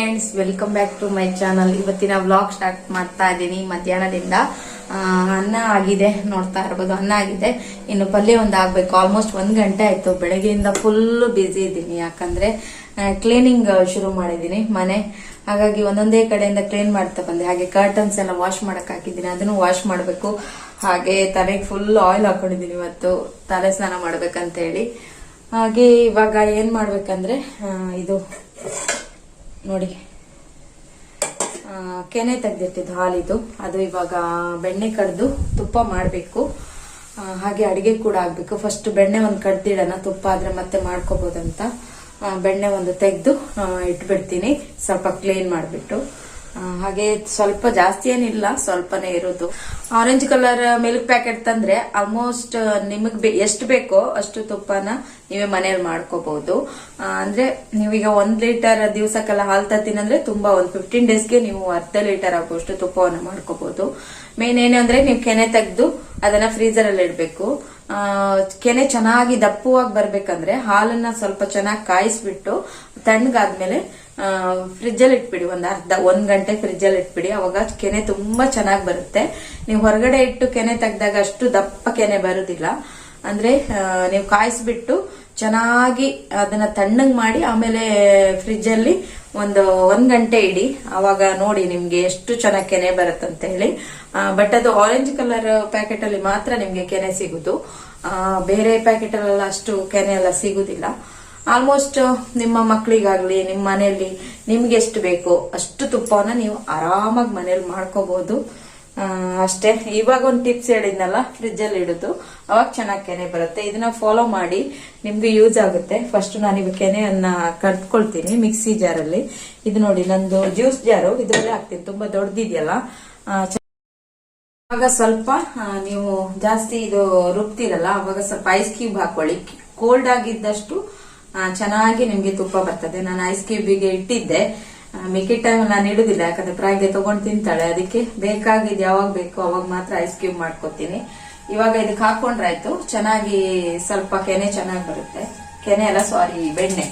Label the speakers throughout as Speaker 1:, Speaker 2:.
Speaker 1: Friends welcome back to my channel ಇವತ್ತಿನ vlog start ಮಾಡ್ತಾ ಇದ್ದೀನಿ. ಮಧ್ಯಾಹ್ನದಿಂದ ಅನ್ನ ಆಗಿದೆ ನೋಡ್ತಾ ಇರ್ಬೋದು. ಅನ್ನ ಆಗಿದೆ. ಇನ್ನು ಪಲ್ಯ ಒಂದು ಆಗ್ಬೇಕು. ಆಲ್ಮೋಸ್ಟ್ ಒಂದ್ ಗಂಟೆ ಆಯ್ತು. ಬೆಳಗ್ಗೆಯಿಂದ ಫುಲ್ ಬ್ಯುಸಿ ಇದ್ದೀನಿ. ಯಾಕಂದ್ರೆ ಕ್ಲೀನಿಂಗ್ ಶುರು ಮಾಡಿದ್ದೀನಿ ಮನೆ. ಹಾಗಾಗಿ ಒಂದೊಂದೇ ಕಡೆಯಿಂದ ಕ್ಲೀನ್ ಮಾಡ್ತಾ ಬಂದೆ. ಹಾಗೆ ಕರ್ಟನ್ಸ್ ಎಲ್ಲ ವಾಶ್ ಮಾಡಕ್ ಹಾಕಿದ್ದೀನಿ. ಅದನ್ನು ವಾಶ್ ಮಾಡಬೇಕು. ಹಾಗೆ ತಲೆಗೆ ಫುಲ್ ಆಯಿಲ್ ಹಾಕೊಂಡಿದ್ದೀನಿ ಇವತ್ತು. ತಲೆ ಸ್ನಾನ ಮಾಡ್ಬೇಕಂತ ಹೇಳಿ ಹಾಗೆ ಇವಾಗ ಏನ್ ಮಾಡ್ಬೇಕಂದ್ರೆ ಇದು ನೋಡಿ. ಕೆನೆ ತೆಗ್ದಿರ್ತಿದ್ದು ಹಾಲಿದು. ಅದು ಇವಾಗ ಬೆಣ್ಣೆ ಕಡ್ದು ತುಪ್ಪ ಮಾಡಬೇಕು. ಹಾಗೆ ಅಡಿಗೆ ಕೂಡ ಆಗ್ಬೇಕು. ಫಸ್ಟ್ ಬೆಣ್ಣೆ ಒಂದು ಕಡ್ದಿಡೋಣ. ತುಪ್ಪ ಆದರೆ ಮತ್ತೆ ಮಾಡ್ಕೋಬೋದಂತ. ಬೆಣ್ಣೆ ಒಂದು ತೆಗೆದು ಇಟ್ಬಿಡ್ತೀನಿ. ಸ್ವಲ್ಪ ಕ್ಲೀನ್ ಮಾಡಿಬಿಟ್ಟು. ಹಾಗೆ ಸ್ವಲ್ಪ ಜಾಸ್ತಿ ಏನಿಲ್ಲ, ಸ್ವಲ್ಪನೇ ಇರೋದು. ಆರೆಂಜ್ ಕಲರ್ ಮಿಲ್ಕ್ ಪ್ಯಾಕೆಟ್ ತಂದ್ರೆ ಆಲ್ಮೋಸ್ಟ್ ನಿಮಗ್ ಎಷ್ಟು ಬೇಕೋ ಅಷ್ಟು ತುಪ್ಪನ ನೀವೇ ಮನೇಲಿ ಮಾಡ್ಕೋಬಹುದು ಅಂದ್ರೆ ನೀವೀಗ ಒಂದ್ ಲೀಟರ್ ದಿವಸಕ್ಕೆಲ್ಲ ಹಾಲ್ ತತ್ತಿನಂದ್ರೆ ತುಂಬಾ ಒಂದ್ ಫಿಫ್ಟೀನ್ ಡೇಸ್ಗೆ ನೀವು ಅರ್ಧ ಲೀಟರ್ ಆಗುವಷ್ಟು ತುಪ್ಪವನ್ನ ಮಾಡ್ಕೋಬಹುದು ಮೇನ್ ಏನು ಅಂದ್ರೆ ನೀವು ಕೆನೆ ತೆಗೆದು ಅದನ್ನ ಫ್ರೀಜರ್ ಅಲ್ಲಿ ಇಡ್ಬೇಕು. ಕೆನೆ ಚೆನ್ನಾಗಿ ದಪ್ಪವಾಗಿ ಬರ್ಬೇಕಂದ್ರೆ ಹಾಲನ್ನ ಸ್ವಲ್ಪ ಚೆನ್ನಾಗಿ ಕಾಯಿಸ್ಬಿಟ್ಟು, ತಣ್ಣಗಾದ್ಮೇಲೆ ಫ್ರಿಜ್ ಅಲ್ಲಿ ಇಟ್ಬಿಡಿ, ಒಂದು ಅರ್ಧ, ಒಂದು ಗಂಟೆ ಫ್ರಿಜ್ ಅಲ್ಲಿ ಇಟ್ಬಿಡಿ. ಅವಾಗ ಕೆನೆ ತುಂಬಾ ಚೆನ್ನಾಗಿ ಬರುತ್ತೆ. ನೀವು ಹೊರಗಡೆ ಇಟ್ಟು ಕೆನೆ ತೆಗ್ದಾಗ ಅಷ್ಟು ದಪ್ಪ ಕೆನೆ ಬರುದಿಲ್ಲ. ಅಂದ್ರೆ ನೀವು ಕಾಯಿಸ್ಬಿಟ್ಟು ಚೆನ್ನಾಗಿ ಅದನ್ನ ತಣ್ಣಗೆ ಮಾಡಿ ಆಮೇಲೆ ಫ್ರಿಜ್ ಅಲ್ಲಿ ಒಂದು ಒಂದ್ ಗಂಟೆ ಇಡಿ. ಅವಾಗ ನೋಡಿ ನಿಮ್ಗೆ ಎಷ್ಟು ಚೆನ್ನಾಗಿ ಕೆನೆ ಬರುತ್ತಂತ ಹೇಳಿ. ಬಟ್ ಅದು ಆರೆಂಜ್ ಕಲರ್ ಪ್ಯಾಕೆಟ್ ಅಲ್ಲಿ ಮಾತ್ರ ನಿಮ್ಗೆ ಕೆನೆ ಸಿಗುದು. ಬೇರೆ ಪ್ಯಾಕೆಟ್ ಅಲ್ಲೆಲ್ಲ ಅಷ್ಟು ಕೆನೆ ಎಲ್ಲ ಸಿಗುದಿಲ್ಲ. ಆಲ್ಮೋಸ್ಟ್ ನಿಮ್ಮ ಮಕ್ಕಳಿಗಾಗ್ಲಿ ನಿಮ್ಮ ಮನೆಯಲ್ಲಿ ನಿಮ್ಗೆ ಎಷ್ಟು ಬೇಕೋ ಅಷ್ಟು ತುಪ್ಪನ ನೀವು ಆರಾಮಾಗಿ ಮನೇಲಿ ಮಾಡ್ಕೋಬಹುದು ಅಷ್ಟೇ. ಇವಾಗ ಒಂದು ಟಿಪ್ಸ್ ಹೇಳಿದ್ನಲ್ಲ ಫ್ರಿಜ್ ಅಲ್ಲಿ ಇಡುದು. ಅವಾಗ ಚೆನ್ನಾಗಿ ಕೆನೆ ಬರುತ್ತೆ. ಇದನ್ನ ಫಾಲೋ ಮಾಡಿ ನಿಮ್ಗೆ ಯೂಸ್ ಆಗುತ್ತೆ. ಫಸ್ಟ್ ನಾನು ಇವಾಗ ಕೆನೆಯನ್ನ ಕರ್ತ್ಕೊಳ್ತೀನಿ ಮಿಕ್ಸಿ ಜಾರಲ್ಲಿ ಇದು ನೋಡಿ, ನಂದು ಜ್ಯೂಸ್ ಜಾರು ಇದ್ರಲ್ಲೇ ಹಾಕ್ತೀನಿ. ತುಂಬಾ ದೊಡ್ಡದಿದೆಯಲ್ಲ ಅವಾಗ ಸ್ವಲ್ಪ ನೀವು ಜಾಸ್ತಿ ಇದು ರುಬ್ತಿರಲ್ಲ, ಅವಾಗ ಸ್ವಲ್ಪ ಐಸ್ ಕ್ಯೂಬ್ ಹಾಕೊಳ್ಳಿ. ಕೋಲ್ಡ್ ಆಗಿದ್ದಷ್ಟು ಚೆನ್ನಾಗಿ ನಿಮ್ಗೆ ತುಪ್ಪ ಬರ್ತದೆ. ನಾನು ಐಸ್ ಕ್ಯೂಬಿಗೆ ಇಟ್ಟಿದ್ದೆ. ಮಿಕ್ಕಿ ಟೈಮ್ ನಾನು ಇಡುದಿಲ್ಲ, ಯಾಕಂದ್ರೆ ಪ್ರಾಯ್ಗೆ ತಗೊಂಡು ತಿಂತಾಳೆ. ಅದಕ್ಕೆ ಬೇಕಾಗಿದ್ ಯಾವಾಗ ಬೇಕು, ಅವಾಗ ಮಾತ್ರ ಐಸ್ ಕ್ಯೂಬ್ ಮಾಡ್ಕೊತೀನಿ. ಇವಾಗ ಇದಕ್ಕೆ ಹಾಕೊಂಡ್ರಾಯ್ತು ಚೆನ್ನಾಗಿ ಸ್ವಲ್ಪ ಕೆನೆ ಚೆನ್ನಾಗಿ ಬರುತ್ತೆ. ಕೆನೆ ಅಲ್ಲ ಸಾರಿ ಬೆಣ್ಣೆ.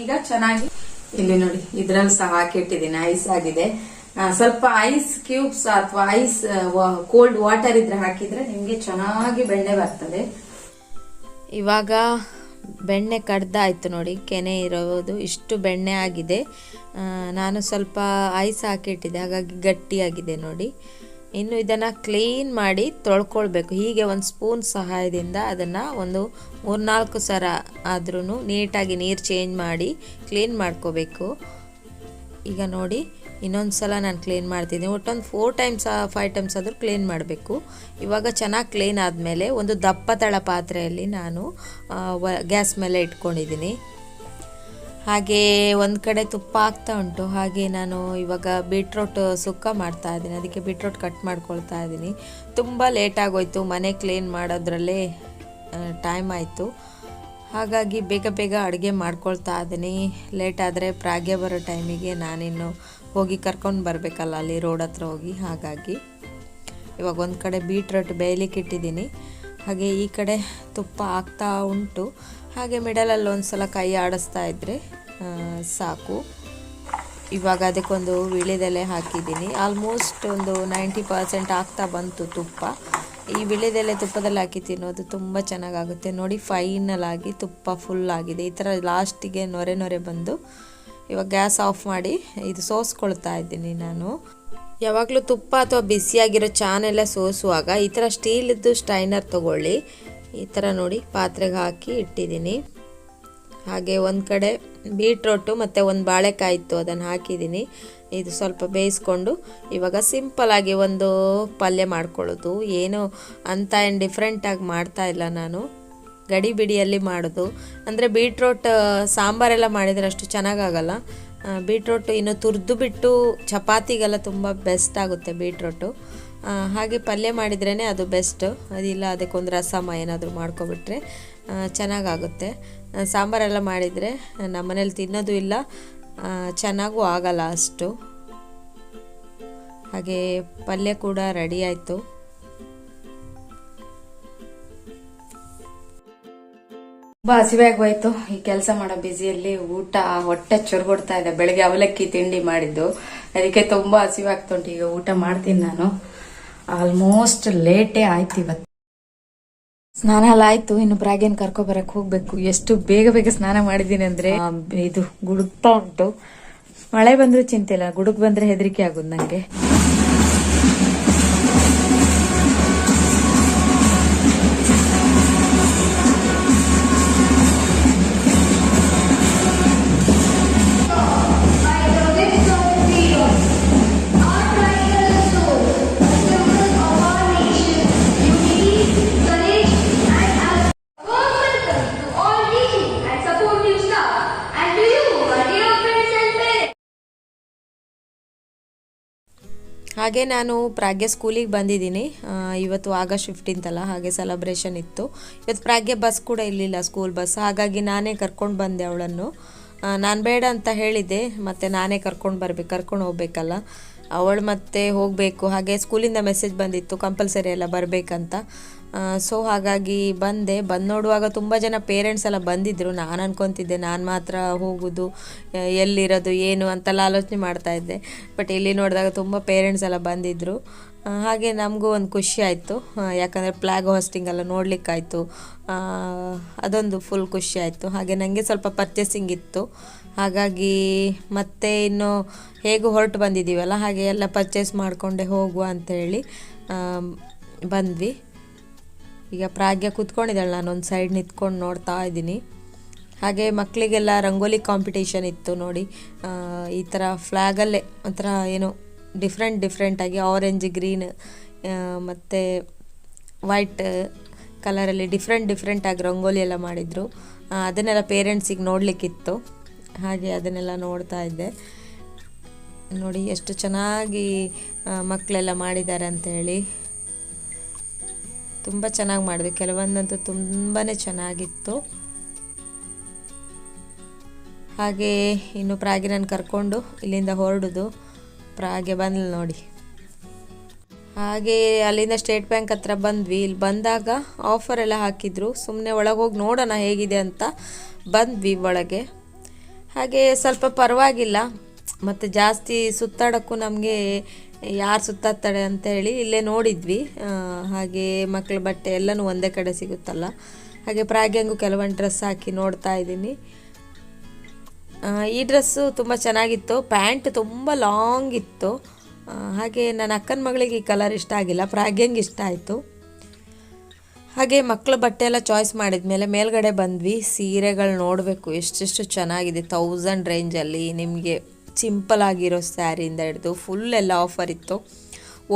Speaker 1: ಈಗ ಚೆನ್ನಾಗಿ, ಇಲ್ಲಿ ನೋಡಿ, ಇದ್ರಲ್ಲಿ ಸಹ ಹಾಕಿಟ್ಟಿದ್ದೀನಿ ಐಸ್ ಆಗಿದೆ. ಸ್ವಲ್ಪ ಐಸ್ ಕ್ಯೂಬ್ಸ್ ಅಥವಾ ಐಸ್ ಕೋಲ್ಡ್ ವಾಟರ್ ಇದ್ರೆ ಹಾಕಿದ್ರೆ ನಿಮಗೆ ಚೆನ್ನಾಗಿ ಬೆಣ್ಣೆ ಬರ್ತದೆ.
Speaker 2: ಇವಾಗ ಬೆಣ್ಣೆ ಕಡ್ದಾಯ್ತು ನೋಡಿ, ಕೆನೆ ಇರೋದು, ಇಷ್ಟು ಬೆಣ್ಣೆ ಆಗಿದೆ. ನಾನು ಸ್ವಲ್ಪ ಐಸ್ ಹಾಕಿಟ್ಟಿದ್ದೆ, ಹಾಗಾಗಿ ಗಟ್ಟಿಯಾಗಿದೆ ನೋಡಿ. ಇನ್ನು ಇದನ್ನು ಕ್ಲೀನ್ ಮಾಡಿ ತೊಳ್ಕೊಳ್ಬೇಕು. ಹೀಗೆ ಒಂದು ಸ್ಪೂನ್ ಸಹಾಯದಿಂದ ಅದನ್ನು ಒಂದು ಮೂರ್ನಾಲ್ಕು ಸರ ಆದ್ರೂ ನೀಟಾಗಿ ನೀರು ಚೇಂಜ್ ಮಾಡಿ ಕ್ಲೀನ್ ಮಾಡ್ಕೋಬೇಕು. ಈಗ ನೋಡಿ ಇನ್ನೊಂದು ಸಲ ನಾನು ಕ್ಲೀನ್ ಮಾಡ್ತಿದ್ದೀನಿ. ಒಟ್ಟೊಂದು ಫೋರ್ ಟೈಮ್ಸ್ ಫೈವ್ ಟೈಮ್ಸ್ ಆದರೂ ಕ್ಲೀನ್ ಮಾಡಬೇಕು. ಇವಾಗ ಚೆನ್ನಾಗಿ ಕ್ಲೀನ್ ಆದಮೇಲೆ ಒಂದು ದಪ್ಪ ತಳ ಪಾತ್ರೆಯಲ್ಲಿ ನಾನು ಗ್ಯಾಸ್ ಮೇಲೆ ಇಟ್ಕೊಂಡಿದ್ದೀನಿ. ಹಾಗೆ ಒಂದು ಕಡೆ ತುಪ್ಪ ಆಗ್ತಾ ಉಂಟು. ಹಾಗೆ ನಾನು ಇವಾಗ ಬೀಟ್ರೋಟ್ ಸುಕ್ಕ ಮಾಡ್ತಾ ಇದ್ದೀನಿ. ಅದಕ್ಕೆ ಬೀಟ್ರೋಟ್ ಕಟ್ ಮಾಡ್ಕೊಳ್ತಾ ಇದ್ದೀನಿ. ತುಂಬ ಲೇಟ್ ಆಗೋಯ್ತು. ಮನೆ ಕ್ಲೀನ್ ಮಾಡೋದ್ರಲ್ಲೇ ಟೈಮ್ ಆಯಿತು. ಹಾಗಾಗಿ ಬೇಗ ಬೇಗ ಅಡುಗೆ ಮಾಡ್ಕೊಳ್ತಾ ಇದ್ದೀನಿ. ಲೇಟ್ ಆದರೆ ಪ್ರಾಗೆ ಬರೋ ಟೈಮಿಗೆ ನಾನಿನ್ನು ಹೋಗಿ ಕರ್ಕೊಂಡು ಬರಬೇಕಲ್ಲ, ಅಲ್ಲಿ ರೋಡ್ ಹತ್ರ ಹೋಗಿ, ಹಾಗಾಗಿ. ಇವಾಗ ಒಂದು ಕಡೆ ಬೀಟ್ರೋಟ್ ಬೇಯಲಿಕ್ಕೆ ಇಟ್ಟಿದ್ದೀನಿ. ಹಾಗೆ ಈ ಕಡೆ ತುಪ್ಪ ಆಗ್ತಾ ಉಂಟು. ಹಾಗೆ ಮಿಡಲಲ್ಲಿ ಒಂದು ಸಲ ಕೈ ಆಡಿಸ್ತಾ ಇದ್ದರೆ ಸಾಕು. ಇವಾಗ ಅದಕ್ಕೊಂದು ವಿಳಿದೆಲೆ ಹಾಕಿದ್ದೀನಿ. ಆಲ್ಮೋಸ್ಟ್ ಒಂದು ನೈಂಟಿ ಪರ್ಸೆಂಟ್ ಆಗ್ತಾ ಬಂತು ತುಪ್ಪ. ಈ ವಿಳೆದೆಲೆ ತುಪ್ಪದಲ್ಲಿ ಹಾಕಿ ತಿನ್ನೋದು ತುಂಬ ಚೆನ್ನಾಗಾಗುತ್ತೆ. ನೋಡಿ ಫೈನಲ್ ಆಗಿ ತುಪ್ಪ ಫುಲ್ ಆಗಿದೆ. ಈ ಥರ ಲಾಸ್ಟಿಗೆ ನೊರೆ ನೊರೆ ಬಂದು ಇವಾಗ ಗ್ಯಾಸ್ ಆಫ್ ಮಾಡಿ ಇದು ಸೋಸ್ಕೊಳ್ತಾ ಇದ್ದೀನಿ ನಾನು. ಯಾವಾಗಲೂ ತುಪ್ಪ ಅಥವಾ ಬಿಸಿಯಾಗಿರೋ ಚಾನೆಲ್ಲ ಸೋಸುವಾಗ ಈ ಥರ ಸ್ಟೀಲಿದ್ದು ಸ್ಟೈನರ್ ತಗೊಳ್ಳಿ. ಈ ಥರ ನೋಡಿ ಪಾತ್ರೆಗೆ ಹಾಕಿ ಇಟ್ಟಿದ್ದೀನಿ. ಹಾಗೆ ಒಂದು ಕಡೆ ಬೀಟ್ರೋಟು ಮತ್ತು ಒಂದು ಬಾಳೆಕಾಯಿ ಇತ್ತು, ಅದನ್ನು ಹಾಕಿದ್ದೀನಿ. ಇದು ಸ್ವಲ್ಪ ಬೇಯಿಸ್ಕೊಂಡು ಇವಾಗ ಸಿಂಪಲಾಗಿ ಒಂದು ಪಲ್ಯ ಮಾಡ್ಕೊಳ್ಳೋದು. ಏನು ಅಂತ ಏನು ಡಿಫ್ರೆಂಟಾಗಿ ಮಾಡ್ತಾ ಇಲ್ಲ ನಾನು. ಗಡಿ ಬಿಡಿಯಲ್ಲಿ ಮಾಡೋದು. ಅಂದರೆ ಬೀಟ್ರೋಟ್ ಸಾಂಬಾರೆಲ್ಲ ಮಾಡಿದರೆ ಅಷ್ಟು ಚೆನ್ನಾಗಾಗಲ್ಲ. ಬೀಟ್ರೋಟು ಇನ್ನು ತುರಿದು ಬಿಟ್ಟು ಚಪಾತಿಗೆಲ್ಲ ತುಂಬ ಬೆಸ್ಟ್ ಆಗುತ್ತೆ ಬೀಟ್ರೋಟು. ಹಾಗೆ ಪಲ್ಯ ಮಾಡಿದ್ರೇ ಅದು ಬೆಸ್ಟು ಅದಿಲ್ಲ ಅದಕ್ಕೊಂದು ರಸಮ ಏನಾದರೂ ಮಾಡ್ಕೊಬಿಟ್ರೆ ಚೆನ್ನಾಗಾಗುತ್ತೆ. ಸಾಂಬಾರೆಲ್ಲ ಮಾಡಿದರೆ ನಮ್ಮನೇಲಿ ತಿನ್ನೋದು ಇಲ್ಲ ಚೆನ್ನಾಗೂ ಆಗಲ್ಲ ಅಷ್ಟು. ಹಾಗೆ ಪಲ್ಯ ಕೂಡ ರೆಡಿ ಆಯಿತು.
Speaker 3: ತುಂಬಾ ಹಸಿವಾಗಿ ಹೋಯ್ತು ಈ ಕೆಲಸ ಮಾಡೋ ಬ್ಯುಸಿಯಲ್ಲಿ ಊಟ ಹೊಟ್ಟೆ ಚೊರ್ಗೊಡ್ತಾ ಇದೆ. ಬೆಳಗ್ಗೆ ಅವಲಕ್ಕಿ ತಿಂಡಿ ಮಾಡಿದ್ದು. ಅದಕ್ಕೆ ತುಂಬಾ ಹಸಿವಾಗ್ತುಂಟು ಈಗ ಊಟ ಮಾಡ್ತೀನಿ ನಾನು. ಆಲ್ಮೋಸ್ಟ್ ಲೇಟೇ ಆಯ್ತು ಇವತ್ತು. ಸ್ನಾನ ಎಲ್ಲ ಆಯ್ತು. ಇನ್ನು ಬ್ರಾಗೇನ್ ಕರ್ಕೊ ಬರಕ್ ಹೋಗ್ಬೇಕು. ಎಷ್ಟು ಬೇಗ ಬೇಗ ಸ್ನಾನ ಮಾಡಿದೀನಿ ಅಂದ್ರೆ ಇದು ಗುಡುಕ್ತಾ ಉಂಟು. ಮಳೆ ಬಂದ್ರೂ ಚಿಂತೆ ಇಲ್ಲ. ಗುಡುಕ್ ಬಂದ್ರೆ ಹೆದರಿಕೆ ಆಗುದು ನಂಗೆ.
Speaker 1: ಹಾಗೆ ನಾನು ಪ್ರಾಗ್ಯ ಸ್ಕೂಲಿಗೆ ಬಂದಿದ್ದೀನಿ. ಇವತ್ತು ಆಗಸ್ಟ್ ಫಿಫ್ಟೀನ್ತ್ ಅಲ್ಲ, ಹಾಗೆ ಸೆಲೆಬ್ರೇಷನ್ ಇತ್ತು. ಇವತ್ತು ಪ್ರಾಗ್ಯ ಬಸ್ ಕೂಡ ಇರಲಿಲ್ಲ ಸ್ಕೂಲ್ ಬಸ್ ಹಾಗಾಗಿ ನಾನೇ ಕರ್ಕೊಂಡು ಬಂದೆ ಅವಳನ್ನು. ನಾನು ಬೇಡ ಅಂತ ಹೇಳಿದ್ದೆ, ಮತ್ತು ನಾನೇ ಕರ್ಕೊಂಡು ಬರ್ಬೇಕು ಕರ್ಕೊಂಡು ಹೋಗ್ಬೇಕಲ್ಲ. ಅವಳು ಮತ್ತೆ ಹೋಗಬೇಕು. ಹಾಗೆ ಸ್ಕೂಲಿಂದ ಮೆಸೇಜ್ ಬಂದಿತ್ತು ಕಂಪಲ್ಸರಿ ಎಲ್ಲ ಬರಬೇಕಂತ. ಸೊ ಹಾಗಾಗಿ ಬಂದೆ. ಬಂದು ನೋಡುವಾಗ ತುಂಬ ಜನ ಪೇರೆಂಟ್ಸ್ ಎಲ್ಲ ಬಂದಿದ್ದರು ನಾನು ಅನ್ಕೊತಿದ್ದೆ, ನಾನು ಮಾತ್ರ ಹೋಗೋದು ಎಲ್ಲಿರೋದು, ಏನು ಅಂತೆಲ್ಲ ಆಲೋಚನೆ ಮಾಡ್ತಾ ಇದ್ದೆ. ಬಟ್ ಇಲ್ಲಿ ನೋಡಿದಾಗ ತುಂಬ ಪೇರೆಂಟ್ಸ್ ಎಲ್ಲ ಬಂದಿದ್ದರು ಹಾಗೆ ನಮಗೂ ಒಂದು ಖುಷಿ ಆಯಿತು. ಯಾಕಂದರೆ ಫ್ಲ್ಯಾಗ್ ಹಾಸ್ಟಿಂಗ್ ಎಲ್ಲ ನೋಡಲಿಕ್ಕಾಯಿತು. ಅದೊಂದು ಫುಲ್ ಖುಷಿ ಆಯಿತು. ಹಾಗೆ ನನಗೆ ಸ್ವಲ್ಪ ಪರ್ಚೇಸಿಂಗ್ ಇತ್ತು. ಹಾಗಾಗಿ ಮತ್ತೆ ಇನ್ನು ಹೇಗೂ ಹೊರಟು ಬಂದಿದ್ದೀವಲ್ಲ, ಹಾಗೆ ಎಲ್ಲ ಪರ್ಚೇಸ್ ಮಾಡಿಕೊಂಡೆ ಹೋಗುವ ಅಂಥೇಳಿ ಬಂದ್ವಿ. ಈಗ ಪ್ರಾಗ್ಯ ಕೂತ್ಕೊಂಡಿದ್ದಾಳೆ ನಾನು, ಒಂದು ಸೈಡ್ ನಿಂತ್ಕೊಂಡು ನೋಡ್ತಾ ಇದ್ದೀನಿ. ಹಾಗೆ ಮಕ್ಕಳಿಗೆಲ್ಲ ರಂಗೋಲಿ ಕಾಂಪಿಟೇಷನ್ ಇತ್ತು ನೋಡಿ ಈ ಥರ ಫ್ಲ್ಯಾಗಲ್ಲೇ ಒಂಥರ ಏನು ಡಿಫ್ರೆಂಟ್ ಡಿಫ್ರೆಂಟಾಗಿ ಆರೆಂಜ್ ಗ್ರೀನ್ ಮತ್ತು ವೈಟ್ ಕಲರಲ್ಲಿ ಡಿಫ್ರೆಂಟ್ ಡಿಫ್ರೆಂಟಾಗಿ ರಂಗೋಲಿ ಎಲ್ಲ ಮಾಡಿದರು. ಅದನ್ನೆಲ್ಲ ಪೇರೆಂಟ್ಸಿಗೆ ನೋಡಲಿಕ್ಕಿತ್ತು. ಹಾಗೆ ಅದನ್ನೆಲ್ಲ ನೋಡ್ತಾ ಇದ್ದೆ. ನೋಡಿ ಎಷ್ಟು ಚೆನ್ನಾಗಿ ಮಕ್ಕಳೆಲ್ಲ ಮಾಡಿದ್ದಾರೆ ಅಂತೇಳಿ. ತುಂಬ ಚೆನ್ನಾಗಿ ಮಾಡಿದೆ ಕೆಲವೊಂದಂತೂ ತುಂಬಾ ಚೆನ್ನಾಗಿತ್ತು. ಹಾಗೆ ಇನ್ನು ಪ್ರಾಗೆ ನಾನು ಕರ್ಕೊಂಡು ಇಲ್ಲಿಂದ ಹೊರಡುದು. ಪ್ರಾಗೆ ಬಂದ್ಲು ನೋಡಿ. ಹಾಗೆ ಅಲ್ಲಿಂದ ಸ್ಟೇಟ್ ಬ್ಯಾಂಕ್ ಹತ್ರ ಬಂದ್ವಿ. ಇಲ್ಲಿ ಬಂದಾಗ ಆಫರ್ ಎಲ್ಲ ಹಾಕಿದ್ರು. ಸುಮ್ಮನೆ ಒಳಗೆ ಹೋಗಿ ನೋಡೋಣ ಹೇಗಿದೆ ಅಂತ ಬಂದ್ವಿ ಒಳಗೆ. ಹಾಗೆ ಸ್ವಲ್ಪ ಪರವಾಗಿಲ್ಲ. ಮತ್ತು ಜಾಸ್ತಿ ಸುತ್ತಾಡೋಕ್ಕೂ ನಮಗೆ ಯಾರು ಸುತ್ತಾಡ್ತಾಳೆ ಅಂತ ಹೇಳಿ ಇಲ್ಲೇ ನೋಡಿದ್ವಿ. ಹಾಗೆ ಮಕ್ಕಳ ಬಟ್ಟೆ ಎಲ್ಲನೂ ಒಂದೇ ಕಡೆ ಸಿಗುತ್ತಲ್ಲ. ಹಾಗೆ ಪ್ರಾಗ್ಯಂಗೂ ಕೆಲವೊಂದು ಡ್ರೆಸ್ ಹಾಕಿ ನೋಡ್ತಾ ಇದ್ದೀನಿ. ಈ ಡ್ರೆಸ್ಸು ತುಂಬ ಚೆನ್ನಾಗಿತ್ತು. ಪ್ಯಾಂಟ್ ತುಂಬ ಲಾಂಗ್ ಇತ್ತು. ಹಾಗೆ ನನ್ನ ಅಕ್ಕನ ಮಗಳಿಗೆ ಈ ಕಲರ್ ಇಷ್ಟ ಆಗಿಲ್ಲ. ಪ್ರಾಗ್ಯಂಗೆ ಇಷ್ಟ ಆಯಿತು. ಹಾಗೆ ಮಕ್ಕಳ ಬಟ್ಟೆ ಎಲ್ಲ ಚಾಯ್ಸ್ ಮಾಡಿದ್ಮೇಲೆ ಮೇಲ್ಗಡೆ ಬಂದ್ವಿ. ಸೀರೆಗಳು ನೋಡಬೇಕು, ಎಷ್ಟೆಷ್ಟು ಚೆನ್ನಾಗಿದೆ. ತೌಸಂಡ್ ರೇಂಜಲ್ಲಿ ನಿಮಗೆ ಸಿಂಪಲ್ ಆಗಿರೋ ಸ್ಯಾರಿಯಿಂದ ಹಿಡಿದು ಫುಲ್ ಎಲ್ಲ ಆಫರ್ ಇತ್ತು.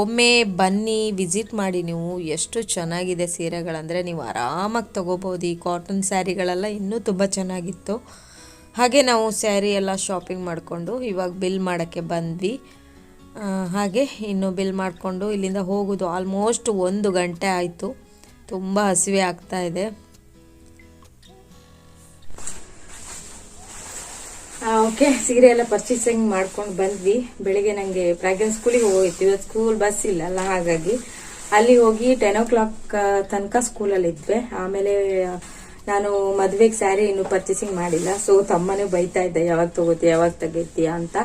Speaker 1: ಒಮ್ಮೆ ಬನ್ನಿ ವಿಸಿಟ್ ಮಾಡಿ ನೀವು ಎಷ್ಟು ಚೆನ್ನಾಗಿದೆ ಸೀರೆಗಳಂದರೆ ನೀವು ಆರಾಮಾಗಿ ತೊಗೋಬೋದು. ಈ ಕಾಟನ್ ಸ್ಯಾರಿಗಳೆಲ್ಲ ಇನ್ನೂ ತುಂಬ ಚೆನ್ನಾಗಿತ್ತು. ಹಾಗೆ ನಾವು ಸ್ಯಾರಿ ಎಲ್ಲ ಶಾಪಿಂಗ್ ಮಾಡಿಕೊಂಡು ಇವಾಗ ಬಿಲ್ ಮಾಡೋಕ್ಕೆ ಬಂದ್ವಿ. ಹಾಗೆ ಇನ್ನು ಬಿಲ್ ಮಾಡಿಕೊಂಡು ಇಲ್ಲಿಂದ ಹೋಗೋದು ಆಲ್ಮೋಸ್ಟ್ ಒಂದು ಗಂಟೆ ಆಯಿತು. ತುಂಬ ಹಸಿವೆ ಆಗ್ತಾ ಇದೆ.
Speaker 3: ಓಕೆ ಸೀರೆ ಎಲ್ಲ ಪರ್ಚೇಸಿಂಗ್ ಮಾಡ್ಕೊಂಡು ಬಂದ್ವಿ. ಬೆಳಿಗ್ಗೆ ನಂಗೆ ಪ್ರಾಗ್ರೆನ್ ಸ್ಕೂಲಿಗೆ ಹೋಗಿತ್ತು ಇವತ್ತು ಸ್ಕೂಲ್ ಬಸ್ ಇಲ್ಲಲ್ಲ ಹಾಗಾಗಿ. ಅಲ್ಲಿ ಹೋಗಿ ಟೆನ್ ಓ ಕ್ಲಾಕ್ ತನಕ ಸ್ಕೂಲಲ್ಲಿ ಇದ್ವಿ. ಆಮೇಲೆ ನಾನು ಮದ್ವೆಗೆ ಸ್ಯಾರಿ ಇನ್ನು ಪರ್ಚೇಸಿಂಗ್ ಮಾಡಿಲ್ಲ. ಸೊ ತಮ್ಮನೇ ಬೈತಾ ಇದ್ದೆ, ಯಾವಾಗ ತಗೋತಿ, ಯಾವಾಗ ತೆಗಿತೀಯ ಅಂತ.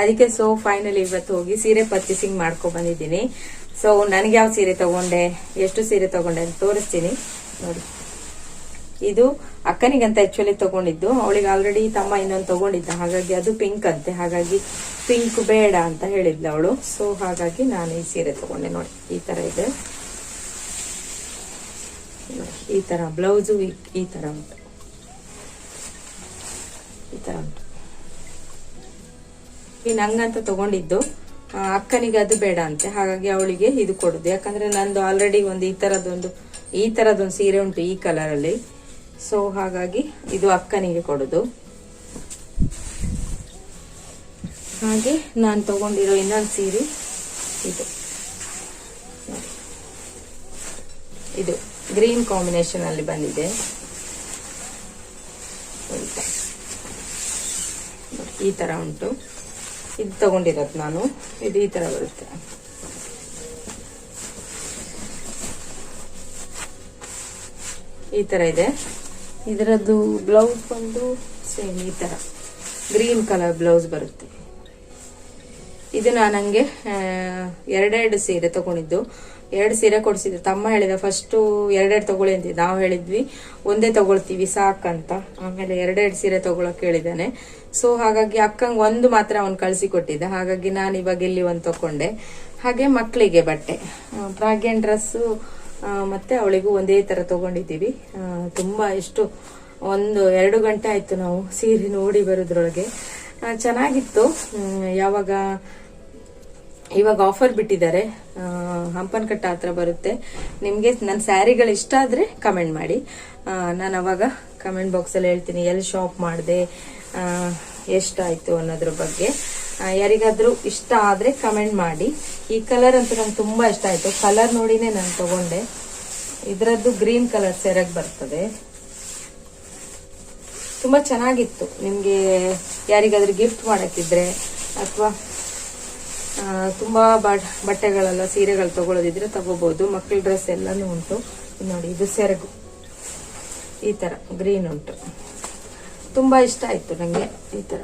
Speaker 3: ಅದಕ್ಕೆ ಸೊ ಫೈನಲ್ ಇವತ್ತು ಹೋಗಿ ಸೀರೆ ಪರ್ಚೇಸಿಂಗ್ ಮಾಡ್ಕೊ ಬಂದಿದ್ದೀನಿ. ಸೊ ನನಗೆ ಯಾವ ಸೀರೆ ತಗೊಂಡೆ? ಎಷ್ಟು ಸೀರೆ ತಗೊಂಡೆ ಅಂತ ತೋರಿಸ್ತೀನಿ. ನೋಡಿ. ಇದು ಅಕ್ಕನಿಗಂತ ಆಕ್ಚುಲಿ ತಗೊಂಡಿದ್ದು. ಅವಳಿಗೆ ಆಲ್ರೆಡಿ ತಮ್ಮ ಇನ್ನೊಂದು ತಗೊಂಡಿದ್ದ. ಹಾಗಾಗಿ ಅದು ಪಿಂಕ್ ಅಂತೆ. ಹಾಗಾಗಿ ಪಿಂಕ್ ಬೇಡ ಅಂತ ಹೇಳಿದ್ಲು ಅವಳು. ಸೊ ಹಾಗಾಗಿ ನಾನು ಈ ಸೀರೆ ತಗೊಂಡೆ. ನೋಡಿ, ಈ ತರ ಇದೆ. ಈ ತರ ಬ್ಲೌಸು ಈ ತರ ಉಂಟು. ಈ ತರ ಉಂಟು. ಈ ನಂಗಂತ ತಗೊಂಡಿದ್ದು. ಅಕ್ಕನಿಗೆ ಅದು ಬೇಡ ಅಂತೆ. ಹಾಗಾಗಿ ಅವಳಿಗೆ ಇದು ಕೊಡುದು. ಯಾಕಂದ್ರೆ ನಂದು ಆಲ್ರೆಡಿ ಒಂದು ಈ ತರದೊಂದು ಈ ತರದೊಂದು ಸೀರೆ ಉಂಟು ಈ ಕಲರ್ ಅಲ್ಲಿ ಸೊ ಹಾಗಾಗಿ ಇದು ಅಕ್ಕನಿಗೆ ಕೊಡುದು. ಹಾಗೆ ನಾನು ತಗೊಂಡಿರೋ ಇನ್ನೊಂದು ಸೀರೆ ಇದು. ಇದು ಗ್ರೀನ್ ಕಾಂಬಿನೇಷನ್ ಅಲ್ಲಿ ಬಂದಿದೆ. ಈ ತರ ಉಂಟು. ಇದು ತಗೊಂಡಿರೋದು ನಾನು. ಇದು ಈ ತರ ಬರುತ್ತೆ. ಈ ತರ ಇದೆ.
Speaker 1: ಇದರದ್ದು ಬ್ಲೌಸ್ ಬಂದು ಸೇಮ್ ಈ ಥರ ಗ್ರೀನ್ ಕಲರ್ ಬ್ಲೌಸ್ ಬರುತ್ತೆ. ಇದು ನಾನು ಹಂಗೆ ಎರಡೆರಡು ಸೀರೆ ತಗೊಂಡಿದ್ದು. ಎರಡು ಸೀರೆ ಕೊಡಿಸಿದ್ದೆ ತಮ್ಮ ಹೇಳಿದ ಫಸ್ಟು ಎರಡೆರಡು ತಗೊಳ್ಳಿ ಅಂತಿದ್ದೆ. ನಾವು ಹೇಳಿದ್ವಿ, ಒಂದೇ ತಗೊಳ್ತೀವಿ ಸಾಕಂತ. ಆಮೇಲೆ ಎರಡೆರಡು ಸೀರೆ ತಗೊಳಕ್ ಹೇಳಿದ್ದಾನೆ. ಸೊ ಹಾಗಾಗಿ ಅಕ್ಕಂಗೆ ಒಂದು ಮಾತ್ರ ಅವ್ನು ಕಳಿಸಿ ಕೊಟ್ಟಿದ್ದ ಹಾಗಾಗಿ ನಾನು ಇವಾಗ ಇಲ್ಲಿ ಒಂದು ತಕೊಂಡೆ. ಹಾಗೆ ಮಕ್ಕಳಿಗೆ ಬಟ್ಟೆ. ಪ್ರಾಗ್ಯನ್ ಡ್ರೆಸ್ಸು ಮತ್ತೆ ಅವಳಿಗೂ ಒಂದೇ ತರ ತಗೊಂಡಿದ್ದೀವಿ. ತುಂಬಾ ಎಷ್ಟು ಒಂದು ಎರಡು ಗಂಟೆ ಆಯ್ತು ನಾವು ಸೀರೆ ನೋಡಿ ಬರೋದ್ರೊಳಗೆ. ಚೆನ್ನಾಗಿತ್ತು. ಯಾವಾಗ, ಇವಾಗ ಆಫರ್ ಬಿಟ್ಟಿದ್ದಾರೆ. ಹಂಪನಕಟ್ಟ ಹತ್ರ ಬರುತ್ತೆ. ನಿಮಗೆ ನನ್ನ ಸ್ಯಾರಿಗಳು ಇಷ್ಟ ಆದರೆ ಕಮೆಂಟ್ ಮಾಡಿ. ನಾನು ಅವಾಗ ಕಮೆಂಟ್ ಬಾಕ್ಸಲ್ಲಿ ಹೇಳ್ತೀನಿ, ಎಲ್ಲಿ ಶಾಪ್ ಮಾಡಿದೆ? ಎಷ್ಟಾಯಿತು ಅನ್ನೋದ್ರ ಬಗ್ಗೆ. ಯಾರಿಗಾದರೂ ಇಷ್ಟ ಆದರೆ ಕಮೆಂಟ್ ಮಾಡಿ. ಈ ಕಲರ್ ಅಂತೂ ನಂಗೆ ತುಂಬ ಇಷ್ಟ ಆಯಿತು. ಕಲರ್ ನೋಡಿನೇ ನಾನು ತಗೊಂಡೆ. ಇದರದ್ದು ಗ್ರೀನ್ ಕಲರ್ ಸೆರಗ್ ಬರ್ತದೆ. ತುಂಬ ಚೆನ್ನಾಗಿತ್ತು. ನಿಮಗೆ ಯಾರಿಗಾದ್ರೂ ಗಿಫ್ಟ್ ಮಾಡೋಕ್ಕಿದ್ರೆ ಅಥವಾ ತುಂಬ ತುಂಬಾ ಬಟ್ ಬಟ್ಟೆಗಳೆಲ್ಲ, ಸೀರೆಗಳು ತಗೊಳ್ಳೋದಿದ್ರೆ ತಗೋಬಹುದು ಮಕ್ಕಳ ಡ್ರೆಸ್ ಎಲ್ಲನೂ ಉಂಟು. ನೋಡಿ, ಇದು ಸೆರಗು. ಈ ತರ ಗ್ರೀನ್ ಉಂಟು. ತುಂಬಾ ಇಷ್ಟ ಆಯ್ತು ನನಗೆ ಈ ತರ.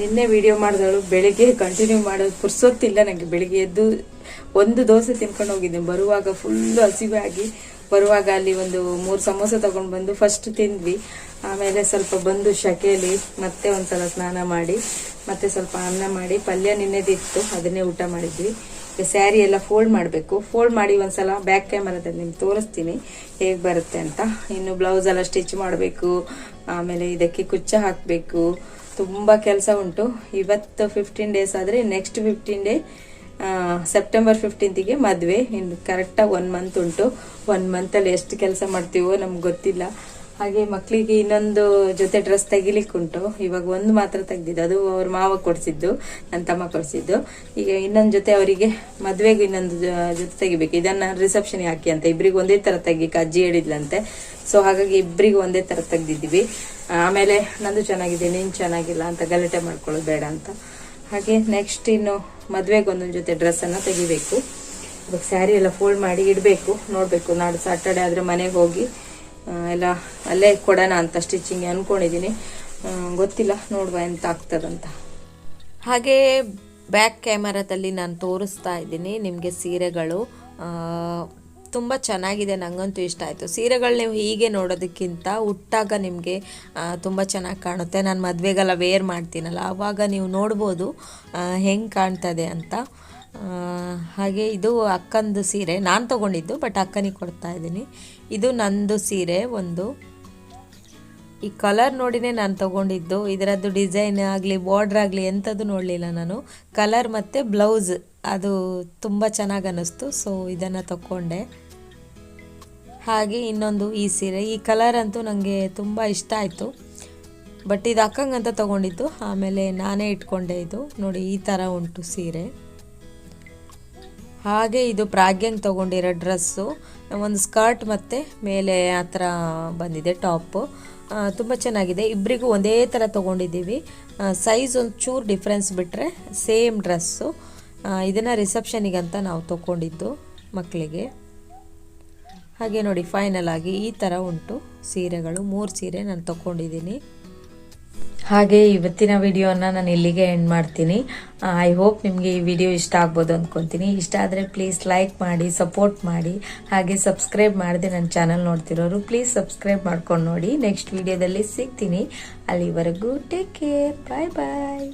Speaker 1: ನಿನ್ನೆ ವಿಡಿಯೋ ಮಾಡಿದಳು ಬೆಳಿಗ್ಗೆ ಕಂಟಿನ್ಯೂ ಮಾಡೋದು ಪುರ್ಸೊತ್ತಿಲ್ಲ ನನಗೆ ಬೆಳಿಗ್ಗೆ ಎದ್ದು ಒಂದು ದೋಸೆ ತಿನ್ಕೊಂಡು ಹೋಗಿದ್ದೀನಿ ಬರುವಾಗ ಫುಲ್ಲು ಹಸಿವೆ ಆಗಿ ಬರುವಾಗ ಅಲ್ಲಿ ಒಂದು ಮೂರು ಸಮೋಸ ತಗೊಂಡು ಬಂದು ಫಸ್ಟ್ ತಿಂದ್ವಿ. ಆಮೇಲೆ ಸ್ವಲ್ಪ ಬಂದು ಶಕೆಲಿ ಮತ್ತೆ ಒಂದ್ಸಲ ಸ್ನಾನ ಮಾಡಿ, ಮತ್ತೆ ಸ್ವಲ್ಪ ಅನ್ನ ಮಾಡಿ, ಪಲ್ಯ ನಿನ್ನೆದಿತ್ತು, ಅದನ್ನೇ ಊಟ ಮಾಡಿದ್ವಿ. ಸ್ಯಾರಿ ಎಲ್ಲ ಫೋಲ್ಡ್ ಮಾಡಬೇಕು. ಫೋಲ್ಡ್ ಮಾಡಿ ಒಂದ್ಸಲ ಬ್ಯಾಕ್ ಕ್ಯಾಮರಾದಲ್ಲಿ ನಿಮ್ಗೆ ತೋರಿಸ್ತೀನಿ ಹೇಗೆ ಬರುತ್ತೆ ಅಂತ. ಇನ್ನು ಬ್ಲೌಸ್ ಎಲ್ಲ ಸ್ಟಿಚ್ ಮಾಡಬೇಕು, ಆಮೇಲೆ ಇದಕ್ಕೆ ಕುಚ್ಚ ಹಾಕಬೇಕು. ತುಂಬ ಕೆಲಸ ಉಂಟು. ಇವತ್ತು ಫಿಫ್ಟೀನ್ ಡೇಸ್ ಆದರೆ ನೆಕ್ಸ್ಟ್ ಫಿಫ್ಟೀನ್ ಡೇ ಸೆಪ್ಟೆಂಬರ್ ಫಿಫ್ಟೀನ್ತಿಗೆ ಮದುವೆ. ಇನ್ನು ಕರೆಕ್ಟಾಗಿ ಒನ್ ಮಂತ್ ಉಂಟು. ಒನ್ ಮಂತಲ್ಲಿ ಎಷ್ಟು ಕೆಲಸ ಮಾಡ್ತೀವೋ ನಮ್ಗೆ ಗೊತ್ತಿಲ್ಲ. ಹಾಗೆ ಮಕ್ಕಳಿಗೆ ಇನ್ನೊಂದು ಜೊತೆ ಡ್ರೆಸ್ ತೆಗಿಲಿಕ್ಕುಂಟು ಇವಾಗ ಒಂದು ಮಾತ್ರ ತೆಗ್ದಿದ್ದು. ಅದು ಅವ್ರ ಮಾವ ಕೊಡಿಸಿದ್ದು ನನ್ನ ತಮ್ಮ ಕೊಡಿಸಿದ್ದು. ಈಗ ಇನ್ನೊಂದು ಜೊತೆ ಅವರಿಗೆ ಮದುವೆಗೆ ಇನ್ನೊಂದು ಜೊತೆ ತೆಗಿಬೇಕು. ಇದನ್ನ ರಿಸೆಪ್ಷನ್ ಹಾಕಿ ಅಂತ. ಇಬ್ರಿಗೆ ಒಂದೇ ತರ ತೆಗಿಕ್ಕೆ ಅಜ್ಜಿ ಹೇಳಿದ್ಲಂತೆ. ಸೊ ಹಾಗಾಗಿ ಇಬ್ಬರಿಗೂ ಒಂದೇ ತರ ತೆಗ್ದಿದ್ದೀವಿ. ಆಮೇಲೆ ನಂದು ಚೆನ್ನಾಗಿದೆ, ನೀನು ಚೆನ್ನಾಗಿಲ್ಲ ಅಂತ ಗಲಾಟೆ ಮಾಡ್ಕೊಳ್ಳೋದು ಬೇಡ ಅಂತ. ಹಾಗೆ ನೆಕ್ಸ್ಟ್ ಇನ್ನು ಮದುವೆಗೆ ಒಂದೊಂದು ಜೊತೆ ಡ್ರೆಸ್ ಅನ್ನ ತೆಗಿಬೇಕು. ಇವಾಗ ಸ್ಯಾರಿ ಎಲ್ಲ ಫೋಲ್ಡ್ ಮಾಡಿ ಇಡಬೇಕು. ನೋಡಬೇಕು ನಾಡು ಸಾಟರ್ಡೆ ಆದರೆ ಮನೆಗೆ ಹೋಗಿ ಎಲ್ಲ ಅಲ್ಲೇ ಕೊಡೋಣ ಅಂತ ಸ್ಟಿಚಿಂಗ್ ಅಂದ್ಕೊಂಡಿದ್ದೀನಿ ಗೊತ್ತಿಲ್ಲ, ನೋಡುವ ಎಂತ ಆಗ್ತದಂತ.
Speaker 3: ಹಾಗೆ ಬ್ಯಾಕ್ ಕ್ಯಾಮರಾದಲ್ಲಿ ನಾನು ತೋರಿಸ್ತಾ ಇದ್ದೀನಿ ನಿಮಗೆ ಸೀರೆಗಳು. ತುಂಬ ಚೆನ್ನಾಗಿದೆ ನನಗಂತೂ ಇಷ್ಟ ಆಯಿತು. ಸೀರೆಗಳು ನೀವು ಹೀಗೆ ನೋಡೋದಕ್ಕಿಂತ ಉಟ್ಟಾಗ ನಿಮಗೆ ತುಂಬ ಚೆನ್ನಾಗಿ ಕಾಣುತ್ತೆ. ನಾನು ಮದುವೆಗೆಲ್ಲ ವೇರ್ ಮಾಡ್ತೀನಲ್ಲ, ಆವಾಗ ನೀವು ನೋಡ್ಬೋದು ಹೆಂಗೆ ಕಾಣ್ತದೆ ಅಂತ. ಹಾಗೆ ಇದು ಅಕ್ಕಂದು ಸೀರೆ. ನಾನು ತೊಗೊಂಡಿದ್ದು ಬಟ್ ಅಕ್ಕನಿಗೆ ಕೊಡ್ತಾ ಇದ್ದೀನಿ. ಇದು ನಂದು ಸೀರೆ, ಒಂದು. ಈ ಕಲರ್ ನೋಡಿನೇ ನಾನು ತಗೊಂಡಿದ್ದು. ಇದರದ್ದು ಡಿಸೈನ್ ಆಗಲಿ ಬಾರ್ಡ್ರ್ ಆಗಲಿ ಎಂಥದ್ದು ನೋಡಲಿಲ್ಲ ನಾನು. ಕಲರ್ ಮತ್ತು ಬ್ಲೌಸ್ ಅದು ತುಂಬ ಚೆನ್ನಾಗಿ ಅನ್ನಿಸ್ತು ಸೊ ಇದನ್ನು ತಗೊಂಡೆ ಹಾಗೆ ಇನ್ನೊಂದು ಈ ಸೀರೆ. ಈ ಕಲರ್ ಅಂತೂ ನನಗೆ ತುಂಬ ಇಷ್ಟ ಆಯಿತು. ಬಟ್ ಇದು ಅಕ್ಕಂಗಂತ ತಗೊಂಡಿದ್ದು. ಆಮೇಲೆ ನಾನೇ ಇಟ್ಕೊಂಡೆ ಇದು. ನೋಡಿ, ಈ ಥರ ಉಂಟು ಸೀರೆ. ಹಾಗೆ ಇದು ಪ್ರಾಗ್ಯಂಗ್ ತಗೊಂಡಿರೋ ಡ್ರೆಸ್ಸು. ಒಂದು ಸ್ಕರ್ಟ್ ಮತ್ತು ಮೇಲೆ ಆ ಥರ ಬಂದಿದೆ ಟಾಪು. ತುಂಬ ಚೆನ್ನಾಗಿದೆ. ಇಬ್ಬರಿಗೂ ಒಂದೇ ಥರ ತೊಗೊಂಡಿದ್ದೀವಿ. ಸೈಜ್ ಒಂದು ಚೂರು ಡಿಫ್ರೆನ್ಸ್ ಬಿಟ್ಟರೆ ಸೇಮ್ ಡ್ರೆಸ್ಸು. ಇದನ್ನು ರಿಸೆಪ್ಷನಿಗಂತ ನಾವು ತೊಗೊಂಡಿದ್ದು ಮಕ್ಕಳಿಗೆ ಹಾಗೆ ನೋಡಿ, ಫೈನಲ್ ಆಗಿ ಈ ಥರ ಉಂಟು ಸೀರೆಗಳು. ಮೂರು ಸೀರೆ ನಾನು ತೊಗೊಂಡಿದ್ದೀನಿ.
Speaker 1: ಹಾಗೆ ಇವತ್ತಿನ ವಿಡಿಯೋನ ನಾನು ಇಲ್ಲಿಗೆ ಎಂಡ್ ಮಾಡ್ತೀನಿ. ಐ ಹೋಪ್ ನಿಮಗೆ ಈ ವಿಡಿಯೋ ಇಷ್ಟ ಆಗ್ಬೋದು ಅಂದ್ಕೊತೀನಿ ಇಷ್ಟ ಆದರೆ ಪ್ಲೀಸ್ ಲೈಕ್ ಮಾಡಿ ಸಪೋರ್ಟ್ ಮಾಡಿ. ಹಾಗೆ ಸಬ್ಸ್ಕ್ರೈಬ್ ಮಾಡಿದೆ ನನ್ನ ಚಾನಲ್ ನೋಡ್ತಿರೋರು ಪ್ಲೀಸ್ ಸಬ್ಸ್ಕ್ರೈಬ್ ಮಾಡ್ಕೊಂಡು ನೋಡಿ. ನೆಕ್ಸ್ಟ್ ವಿಡಿಯೋದಲ್ಲಿ ಸಿಗ್ತೀನಿ. ಅಲ್ಲಿವರೆಗೂ ಟೇಕ್ ಕೇರ್ ಬಾಯ್ ಬಾಯ್